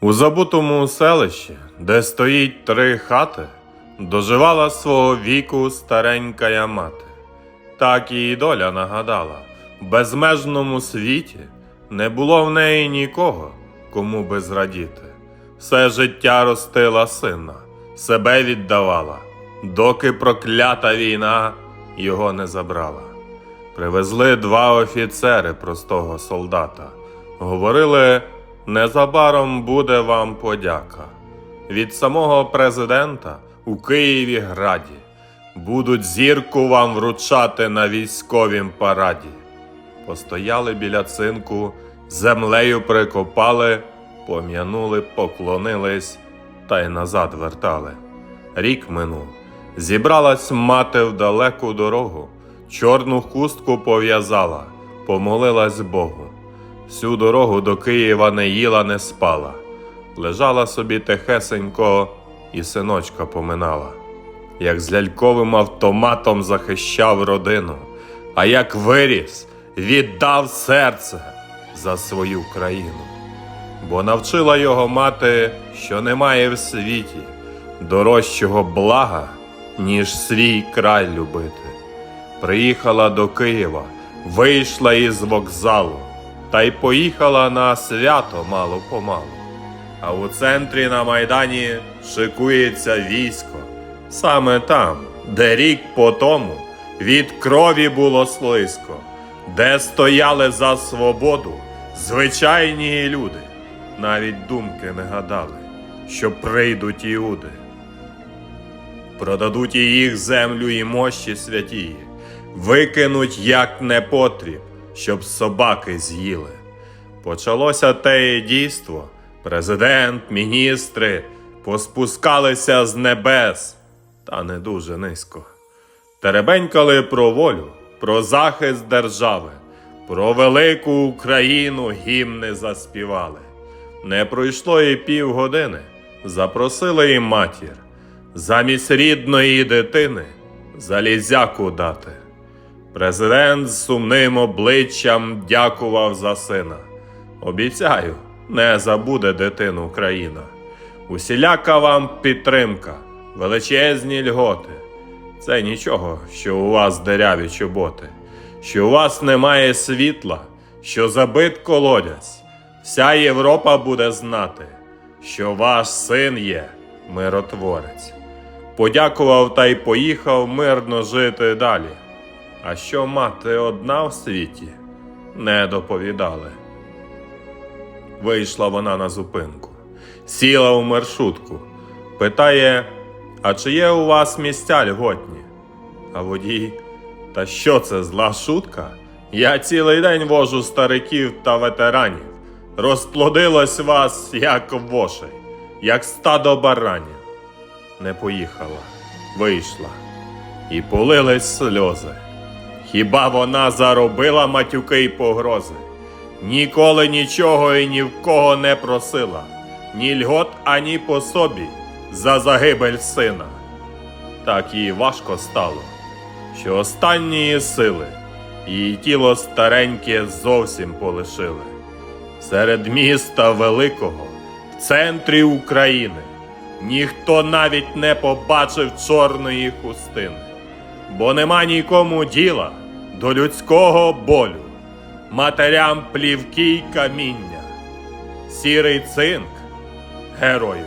У забутому селищі, де стоїть три хати, доживала свого віку старенька мати. Так її доля нагадала, в безмежному світі не було в неї нікого, кому би зрадіти. Все життя ростила сина, себе віддавала, доки проклята війна його не забрала. Привезли два офіцери простого солдата. Говорили, незабаром буде вам подяка. Від самого президента у Києві граді будуть зірку вам вручати на військовім параді. Постояли біля цинку, землею прикопали, пом'янули, поклонились та й назад вертали. Рік минув. Зібралась мати в далеку дорогу, чорну хустку пов'язала, помолилась Богу. Всю дорогу до Києва не їла, не спала, лежала собі тихесенько і синочка поминала, як з ляльковим автоматом захищав родину, а як виріс, віддав серце за свою країну. Бо навчила його мати, що немає в світі дорожчого блага, ніж свій край любити. Приїхала до Києва, вийшла із вокзалу, та й поїхала на свято мало помалу. А у центрі на майдані шикується військо, саме там, де рік по тому від крові було слизько, де стояли за свободу звичайні люди, навіть думки не гадали, що прийдуть іуди. Продадуть і їх землю і мощі святії, викинуть як непотріб, щоб собаки з'їли. Почалося те дійство, президент, міністри поспускалися з небес, та не дуже низько. Теребенькали про волю, про захист держави, про велику Україну гімни заспівали. Не пройшло і півгодини, запросили і матір замість рідної дитини залізяку дати. Президент з сумним обличчям дякував за сина. Обіцяю, не забуде дитину Україна. Усіляка вам підтримка, величезні льготи. Це нічого, що у вас деряві чоботи, що у вас немає світла, що забит колодязь. Вся Європа буде знати, що ваш син є миротворець. Подякував та й поїхав мирно жити далі. А що мати одна в світі, не доповідали. Вийшла вона на зупинку, сіла у маршрутку, питає: А чи є у вас місця льготні? А водій, та що це зла шутка? Я цілий день вожу стариків та ветеранів. Розплодилось вас, як вошей, як стадо баранів. Не поїхала, вийшла, і полились сльози. Хіба вона заробила матюки й погрози? Ніколи нічого і ні в кого не просила, ні льгот, ані по собі за загибель сина. Так їй важко стало, що останньої сили її тіло стареньке зовсім полишили. Серед міста великого, в центрі України, ніхто навіть не побачив чорної хустини, бо нема нікому діла до людського болю, матерям плівки й каміння, сірий цинк герою